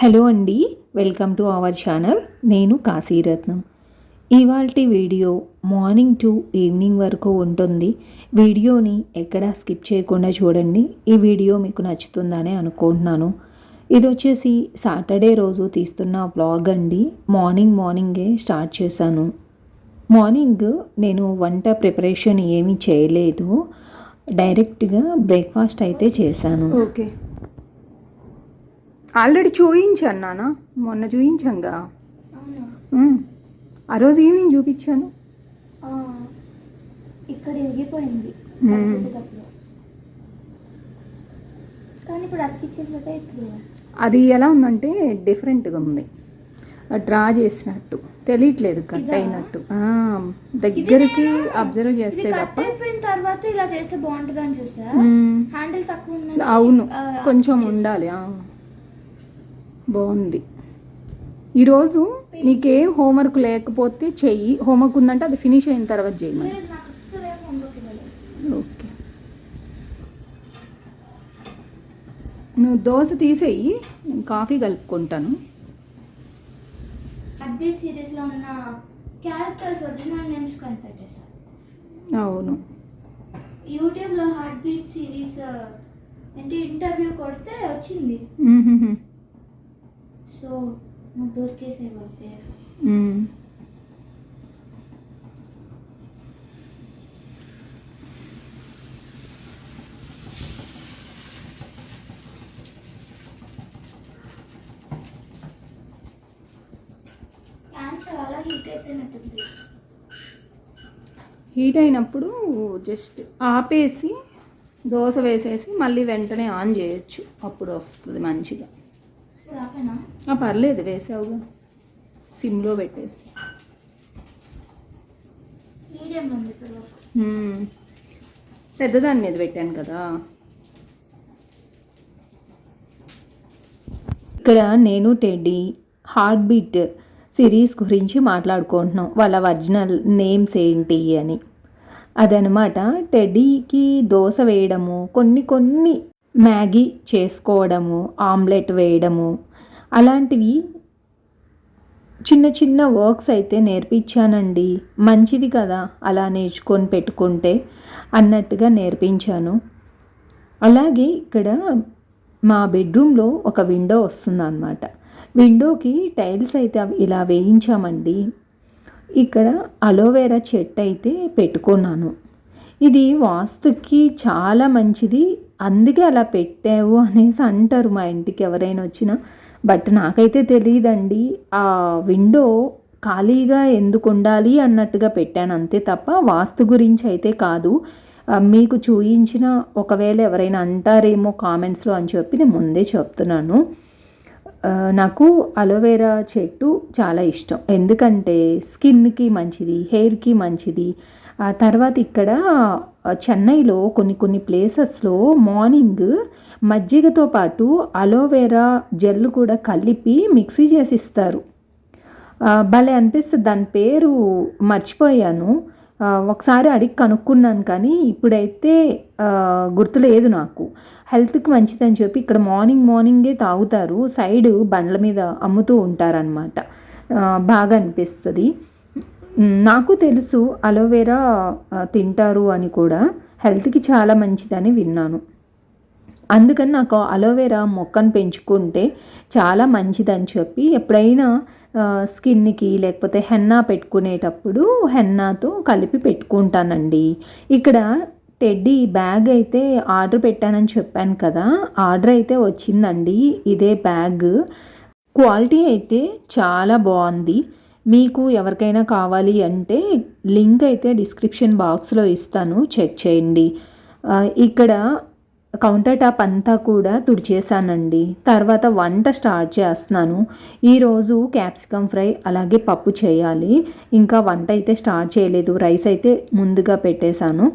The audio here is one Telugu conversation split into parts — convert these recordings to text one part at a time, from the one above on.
హలో అండి వెల్కమ్ టు అవర్ ఛానల్. నేను కాశీరత్నం. ఇవాల్టి వీడియో మార్నింగ్ టు ఈవినింగ్ వరకు ఉంటుంది. వీడియోని ఎక్కడా స్కిప్ చేయకుండా చూడండి. ఈ వీడియో మీకు నచ్చుతుందని అనుకుంటున్నాను. ఇది వచ్చేసి సాటర్డే రోజు తీస్తున్న వ్లాగ్ అండి. మార్నింగ్ మార్నింగే స్టార్ట్ చేశాను. మార్నింగ్ నేను వంట ప్రిపరేషన్ ఏమీ చేయలేదు. డైరెక్ట్గా బ్రేక్ఫాస్ట్ అయితే చేశాను. ఓకే. ఆల్రెడీ చూయించాను నాన్న మొన్న చూయించాంగా. ఆ రోజు ఈవినింగ్ చూపించాను? ఇక్కడ కానీ ఇప్పుడు అది ఎలా ఉందంటే డిఫరెంట్గా ఉంది. డ్రా చేసినట్టు. తెలియట్లేదు కట్? అయినట్టు. దగ్గరికి అబ్జర్వ్ చేస్తే తప్ప. అయిపోయిన తర్వాత ఇలా చేస్తే బాగుంటుంది అని చూసా ఉమ్. హ్యాండిల్ తక్కువ ఉందని అవును. కొంచెం. ఉండాలి. బాగుంది. ఈరోజు నీకే హోంవర్క్ లేకపోతే చెయ్యి. హోంవర్క్ ఉందంటే అది ఫినిష్ అయిన తర్వాత చేయమని. ఓకే. నువ్వు దోశ తీసేయి నేను కాఫీ కలుపుకుంటాను. అప్డేట్ సిరీస్లో ఉన్న క్యారెక్టర్స్ ఒరిజినల్ నేమ్స్ కనిపెట్టేశారు. అవును. యూట్యూబ్లో హార్ట్ బీట్ సిరీస్ ఏంటి ఇంటర్వ్యూ కొడితే వచ్చింది. సో నువ్వు హీట్ అయినప్పుడు జస్ట్ ఆపేసి దోశ వేసేసి మళ్ళీ వెంటనే ఆన్ చేయొచ్చు. అప్పుడు వస్తుంది మంచిగా. పర్లేదు వేసావుగా. సిమ్లో పెట్టేసి. పెద్దదాని మీద పెట్టాను కదా. ఇక్కడ నేను టెడ్డీ హార్ట్ బీట్ సిరీస్ గురించి మాట్లాడుకుంటున్నాం. వాళ్ళ ఒరిజినల్ నేమ్స్ ఏంటి అని. అదనమాట టెడ్డీకి దోశ వేయడము కొన్ని కొన్ని మ్యాగీ చేసుకోవడము ఆమ్లెట్ వేయడము అలాంటివి చిన్న చిన్న వర్క్స్ అయితే నేర్పించానండి. మంచిది కదా అలా నేర్చుకొని పెట్టుకుంటే అన్నట్టుగా నేర్పించాను. అలాగే ఇక్కడ మా బెడ్రూమ్లో ఒక విండో వస్తుందన్నమాట. విండోకి టైల్స్ అయితే అవి ఇలా వేయించామండి. ఇక్కడ అలోవెరా చెట్టు అయితే పెట్టుకున్నాను. ఇది వాస్తుకి చాలా మంచిది. అందుకే అలా పెట్టావు అనేసి అంటారు మా ఇంటికి ఎవరైనా వచ్చినా. బట్ నాకైతే తెలియదండి ఆ విండో ఖాళీగా ఎందుకు ఉండాలి అన్నట్టుగా పెట్టాను అంతే తప్ప వాస్తు గురించి అయితే కాదు. మీకు చూయించిన ఒకవేళ ఎవరైనా అంటారేమో కామెంట్స్లో అని చెప్పి నేను ముందే చెప్తున్నాను. నాకు అలోవెరా చెట్టు చాలా ఇష్టం. ఎందుకంటే స్కిన్కి మంచిది హెయిర్కి మంచిది ఆ తర్వాత ఇక్కడ చెన్నైలో కొన్ని కొన్ని ప్లేసెస్లో మార్నింగ్ మజ్జిగతో పాటు అలోవెరా జెల్ కూడా కలిపి మిక్సీ చేసి ఇస్తారు భలే అనిపిస్తుంది. దాని పేరు మర్చిపోయాను. ఒకసారి అడిగి కనుక్కున్నాను కానీ ఇప్పుడైతే గుర్తులేదు నాకు. హెల్త్కి మంచిదని చెప్పి ఇక్కడ మార్నింగ్ మార్నింగే తాగుతారు. సైడ్ బండ్ల మీద అమ్ముతూ ఉంటారనమాట బాగా అనిపిస్తుంది. నాకు తెలుసు అలోవెరా తింటారు అని కూడా. హెల్త్కి చాలా మంచిదని విన్నాను. అందుకని నాకు అలోవెరా మొక్కను పెంచుకుంటే చాలా మంచిదని చెప్పి ఎప్పుడైనా స్కిన్కి లేకపోతే హెన్నా పెట్టుకునేటప్పుడు హెన్నాతో కలిపి పెట్టుకుంటానండి. ఇక్కడ టెడ్డీ బ్యాగ్ అయితే ఆర్డర్ పెట్టానని చెప్పాను కదా ఆర్డర్ అయితే వచ్చిందండి. ఇదే బ్యాగ్. క్వాలిటీ అయితే చాలా బాగుంది. మీకు ఎవరికైనా కావాలి అంటే లింక్ అయితే డిస్క్రిప్షన్ బాక్స్లో ఇస్తాను. చెక్ చేయండి. ఇక్కడ కౌంటర్ టాప్ అంతా కూడా తుడిచేసానండి తర్వాత వంట స్టార్ట్ చేస్తున్నాను. ఈరోజు క్యాప్సికమ్ ఫ్రై అలాగే పప్పు చేయాలి. ఇంకా వంట అయితే స్టార్ట్ చేయలేదు. రైస్ అయితే ముందుగా పెట్టేశాను.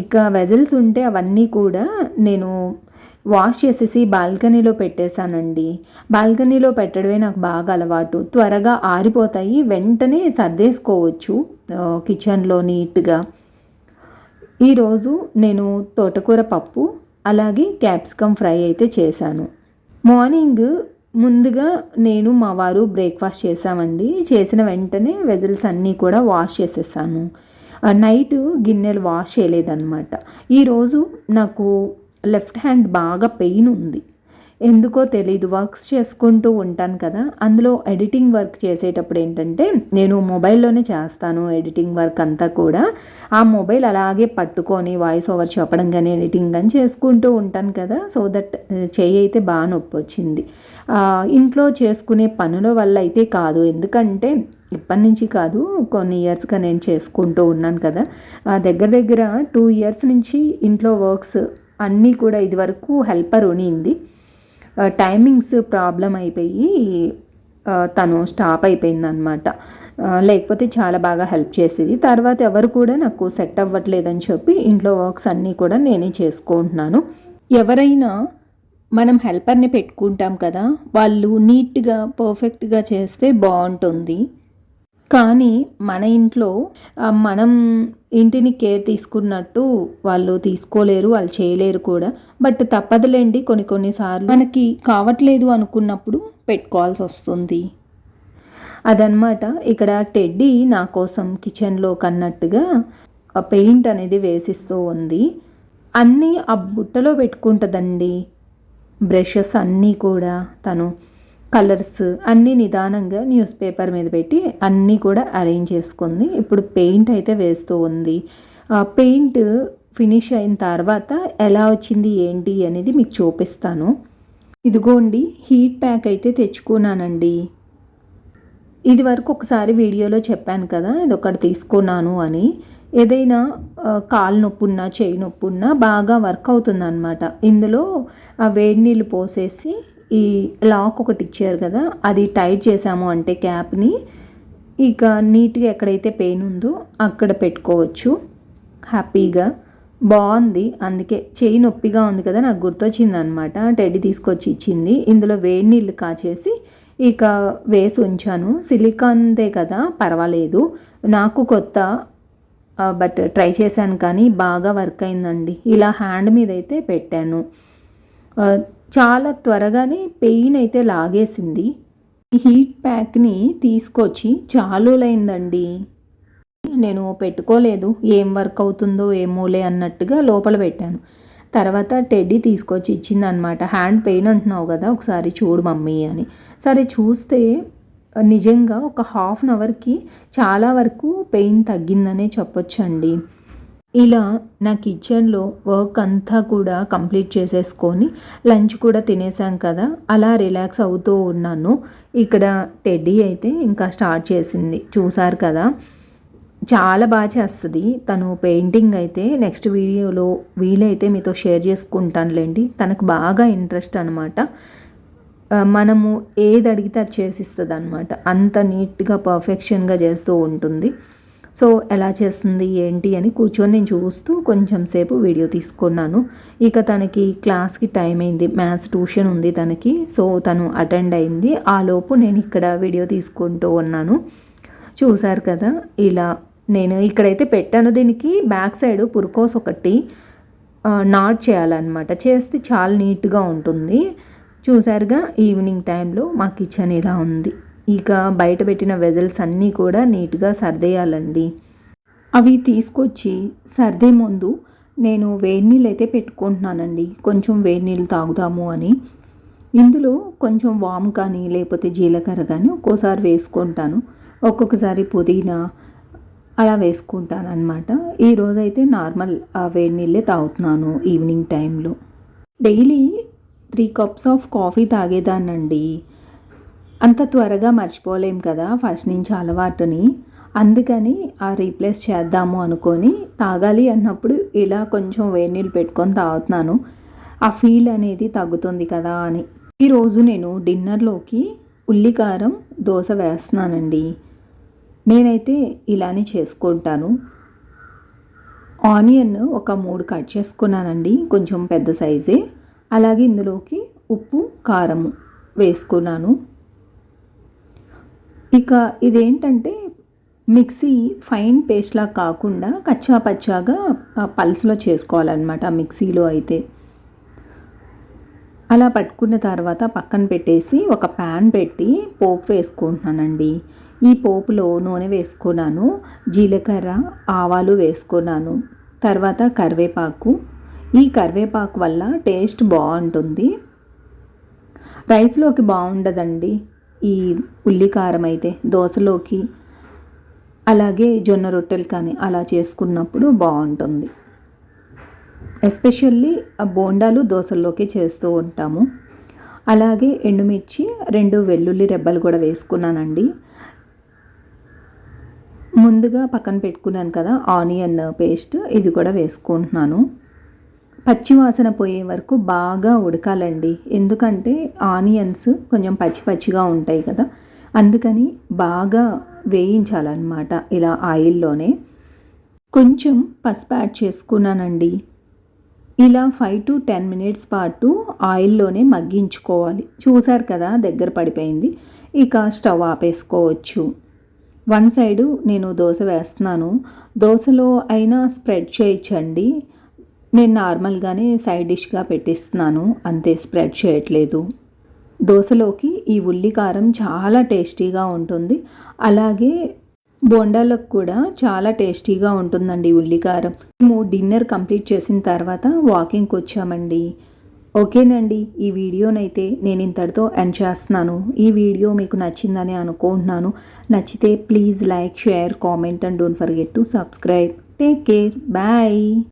ఇక వెజల్స్ ఉంటే అవన్నీ కూడా నేను వాష్ చేసేసి బాల్కనీలో పెట్టేశానండి. బాల్కనీలో పెట్టడమే నాకు బాగా అలవాటు. త్వరగా ఆరిపోతాయి వెంటనే సర్దేసుకోవచ్చు కిచెన్లో నీట్గా. ఈరోజు నేను తోటకూర పప్పు అలాగే క్యాప్సికమ్ ఫ్రై అయితే చేశాను. మార్నింగ్ ముందుగా నేను మా వారు బ్రేక్ఫాస్ట్ చేసామండి చేసిన వెంటనే వెజల్స్ అన్నీ కూడా వాష్ చేసేసాను. నైట్ గిన్నెలు వాష్ చేయలేదన్నమాట. ఈరోజు నాకు లెఫ్ట్ హ్యాండ్ బాగా పెయిన్ ఉంది. ఎందుకో తెలీదు వర్క్స్ చేసుకుంటూ ఉంటాను కదా. అందులో ఎడిటింగ్ వర్క్ చేసేటప్పుడు ఏంటంటే నేను మొబైల్లోనే చేస్తాను ఎడిటింగ్ వర్క్ అంతా కూడా. ఆ మొబైల్ అలాగే పట్టుకొని వాయిస్ ఓవర్ చెప్పడం కానీ ఎడిటింగ్ కానీ చేసుకుంటూ ఉంటాను కదా. సో దట్ చెయ్యి అయితే బాగా నొప్పి వచ్చింది. ఇంట్లో చేసుకునే పనుల వల్ల అయితే కాదు. ఎందుకంటే ఇప్పటి నుంచి కాదు కొన్ని ఇయర్స్గా నేను చేసుకుంటూ ఉన్నాను కదా. ఆ, దగ్గర దగ్గర టూ ఇయర్స్ నుంచి ఇంట్లో వర్క్స్ అన్నీ కూడా ఇదివరకు హెల్పర్ ఉనింది టైమింగ్స్ ప్రాబ్లం అయిపోయి తను స్టాప్ అయిపోయిందనమాట లేకపోతే చాలా బాగా హెల్ప్ చేసేది. తర్వాత ఎవరు కూడా నాకు సెట్ అవ్వట్లేదని చెప్పి ఇంట్లో వర్క్స్ అన్నీ కూడా నేనే చేసుకుంటున్నాను. ఎవరైనా మనం హెల్పర్ని పెట్టుకుంటాం కదా వాళ్ళు నీట్గా పర్ఫెక్ట్గా చేస్తే బాగుంటుంది. కానీ మన ఇంట్లో మనం ఇంటిని కేర్ తీసుకున్నట్టు వాళ్ళు తీసుకోలేరు వాళ్ళు చేయలేరు కూడా. బట్ తప్పదులేండి కొన్ని కొన్నిసార్లు మనకి కావట్లేదు అనుకున్నప్పుడు పెట్టుకోవాల్సి వస్తుంది. అదనమాట ఇక్కడ టెడ్డీ నా కోసం కిచెన్లో కన్నట్టుగా ఆ పెయింట్ అనేది వేసిస్తూ ఉంది. అన్నీ ఆ బుట్టలో పెట్టుకుంటుందండి. బ్రషెస్ అన్నీ కూడా తను కలర్స్ అన్నీ నిదానంగా న్యూస్ పేపర్ మీద పెట్టి అన్నీ కూడా అరేంజ్ చేసుకుంది. ఇప్పుడు పెయింట్ అయితే వేస్తూ ఉంది. ఆ పెయింట్ ఫినిష్ అయిన తర్వాత ఎలా వచ్చింది ఏంటి అనేది మీకు చూపిస్తాను. ఇదిగోండి హీట్ ప్యాక్ అయితే తెచ్చుకున్నానండి. ఇది వరకు ఒకసారి వీడియోలో చెప్పాను కదా ఇది ఒకటి తీసుకున్నాను అని. ఏదైనా కాలు నొప్పి ఉన్నా చేయి నొప్పి ఉన్నా బాగా వర్క్ అవుతుందన్నమాట. ఇందులో ఆ వేడి నీళ్ళు పోసేసి ఈ లాక్ ఒకటి ఇచ్చారు కదా అది టైట్ చేసాము అంటే క్యాప్ని. ఇక నీట్గా ఎక్కడైతే పెయిన్ ఉందో అక్కడ పెట్టుకోవచ్చు. హ్యాపీగా. బాగుంది. అందుకే చేయి నొప్పిగా ఉంది కదా నాకు గుర్తొచ్చింది అనమాట టెడ్డీ తీసుకొచ్చి ఇచ్చింది. ఇందులో వేడి నీళ్ళు కాచేసి ఇక వేసి ఉంచాను. సిలికాన్దే కదా పర్వాలేదు. నాకు కొత్త బట్ ట్రై చేశాను కానీ బాగా వర్క్ అయిందండి. ఇలా హ్యాండ్ మీద అయితే పెట్టాను చాలా త్వరగానే పెయిన్ అయితే లాగేసింది. ఈ హీట్ ప్యాక్ని తీసుకొచ్చి చాలులైందండి. నేను పెట్టుకోలేదు. ఏం వర్క్ అవుతుందో ఏమోలే అన్నట్టుగా లోపల పెట్టాను. తర్వాత టెడ్డీ తీసుకొచ్చి ఇచ్చిందనమాట హ్యాండ్ పెయిన్ అంటున్నావు కదా ఒకసారి చూడు మమ్మీ అని. సరే చూస్తే నిజంగా ఒక హాఫ్ అన్ అవర్కి చాలా వరకు పెయిన్ తగ్గిందనే చెప్పొచ్చండి. ఇలా నా కిచెన్లో వర్క్ అంతా కూడా కంప్లీట్ చేసేసుకొని లంచ్ కూడా తినేసాం కదా అలా రిలాక్స్ అవుతూ ఉన్నాను. ఇక్కడ టెడ్డీ అయితే ఇంకా స్టార్ట్ చేసింది చూసారు కదా. చాలా బాగా చేస్తుంది. తను పెయింటింగ్ అయితే నెక్స్ట్ వీడియోలో వీలైతే మీతో షేర్ చేసుకుంటానులేండి. తనకు బాగా ఇంట్రెస్ట్ అనమాట మనము ఏది అడిగితే అది చేసిస్తుంది అనమాట అంత నీట్గా పర్ఫెక్షన్గా చేస్తూ ఉంటుంది. సో ఎలా చేస్తుంది ఏంటి అని కూర్చొని నేను చూస్తూ కొంచెం సేపు వీడియో తీసుకున్నాను. ఇక తనకి క్లాస్కి టైం అయింది మ్యాథ్స్ ట్యూషన్ ఉంది తనకి సో తను అటెండ్ అయింది. ఆ లోపు నేను ఇక్కడ వీడియో తీసుకుంటూ ఉన్నాను. చూసారు కదా ఇలా నేను ఇక్కడైతే పెట్టాను దీనికి బ్యాక్ సైడ్ పురుకోస్ ఒకటి నాట్ చేయాలన్నమాట. చేస్తే చాలా నీట్గా ఉంటుంది. చూసారుగా ఈవినింగ్ టైంలో మా కిచెన్ ఇలా ఉంది. ఇక బయట పెట్టిన వెజల్స్ అన్నీ కూడా నీట్గా సర్దేయాలండి. అవి తీసుకొచ్చి సర్దే ముందు నేను వేడి నీళ్ళు అయితే పెట్టుకుంటున్నానండి. కొంచెం వేడి నీళ్ళు తాగుదాము అని. ఇందులో కొంచెం వామ్ కానీ లేకపోతే జీలకర్ర కానీ ఒక్కోసారి వేసుకుంటాను. ఒక్కొక్కసారి పుదీనా అలా వేసుకుంటాను అనమాట ఈరోజైతే నార్మల్ ఆ వేడి నీళ్ళే తాగుతున్నాను ఈవినింగ్ టైంలో. Daily three cups of coffee తాగేదానండి అంత త్వరగా మర్చిపోలేం కదా ఫస్ట్ నుంచి అలవాటుని. అందుకని ఆ రీప్లేస్ చేద్దాము అనుకొని తాగాలి అన్నప్పుడు ఇలా కొంచెం వేడి నీళ్ళు పెట్టుకొని తాగుతున్నాను. ఆ ఫీల్ అనేది తగ్గుతుంది కదా అని. ఈరోజు నేను డిన్నర్లోకి ఉల్లికారం దోశ వేస్తున్నానండి. నేనైతే ఇలానే చేసుకుంటాను. ఆనియన్ ఒక మూడు కట్ చేసుకున్నానండి కొంచెం పెద్ద సైజే. అలాగే ఇందులోకి ఉప్పు కారము వేసుకున్నాను. ఇక ఇదేంటంటే మిక్సీ ఫైన్ పేస్ట్లా కాకుండా కచ్చా పచ్చాగా పల్స్లో చేసుకోవాలన్నమాట మిక్సీలో అయితే. అలా పట్టుకున్న తర్వాత పక్కన పెట్టేసి ఒక ప్యాన్ పెట్టి పోపు వేసుకుంటున్నానండి. ఈ పోపులో నూనె వేసుకున్నాను జీలకర్ర ఆవాలు వేసుకున్నాను తర్వాత కరివేపాకు. ఈ కరివేపాకు వల్ల టేస్ట్ బాగుంటుంది. రైస్లోకి బాగుండదండి. ఈ ఉల్లికారం అయితే దోశలోకి అలాగే జొన్న రొట్టెలు కానీ అలా చేసుకున్నప్పుడు బాగుంటుంది. ఎస్పెషల్లీ ఆ బోండాలు దోశల్లోకి చేస్తూ ఉంటాము. అలాగే ఎండుమిర్చి రెండు వెల్లుల్లి రెబ్బలు కూడా వేసుకున్నానండి. ముందుగా పక్కన పెట్టుకున్నాను కదా ఆనియన్ పేస్ట్ ఇది కూడా వేసుకుంటున్నాను. పచ్చివాసన పోయే వరకు బాగా ఉడకాలండి. ఎందుకంటే ఆనియన్స్ కొంచెం పచ్చి పచ్చిగా ఉంటాయి కదా. అందుకని బాగా వేయించాలన్నమాట ఇలా ఆయిల్లోనే. కొంచెం పసుపు యాడ్ చేసుకున్నానండి. ఇలా ఫైవ్ టు టెన్ మినిట్స్ పాటు ఆయిల్లోనే మగ్గించుకోవాలి. చూసారు కదా దగ్గర పడిపోయింది. ఇక స్టవ్ ఆపేసుకోవచ్చు. వన్ సైడు నేను దోశ వేస్తున్నాను. దోశలో అయినా స్ప్రెడ్ చేయించండి నేను నార్మల్గానే సైడ్ డిష్గా పెట్టిస్తున్నాను అంతే స్ప్రెడ్ చేయట్లేదు. దోశలోకి ఈ ఉల్లి కారం చాలా టేస్టీగా ఉంటుంది. అలాగే బొండాలకు కూడా చాలా టేస్టీగా ఉంటుందండి ఉల్లికారం మేము డిన్నర్ కంప్లీట్ చేసిన తర్వాత వాకింగ్కి వచ్చామండి. ఓకేనండి ఈ వీడియోనైతే నేను ఇంతటితో ఎండ్ చేస్తున్నాను. ఈ వీడియో మీకు నచ్చిందని అనుకుంటున్నాను. నచ్చితే please like share comment and don't forget to subscribe. Take care. Bye.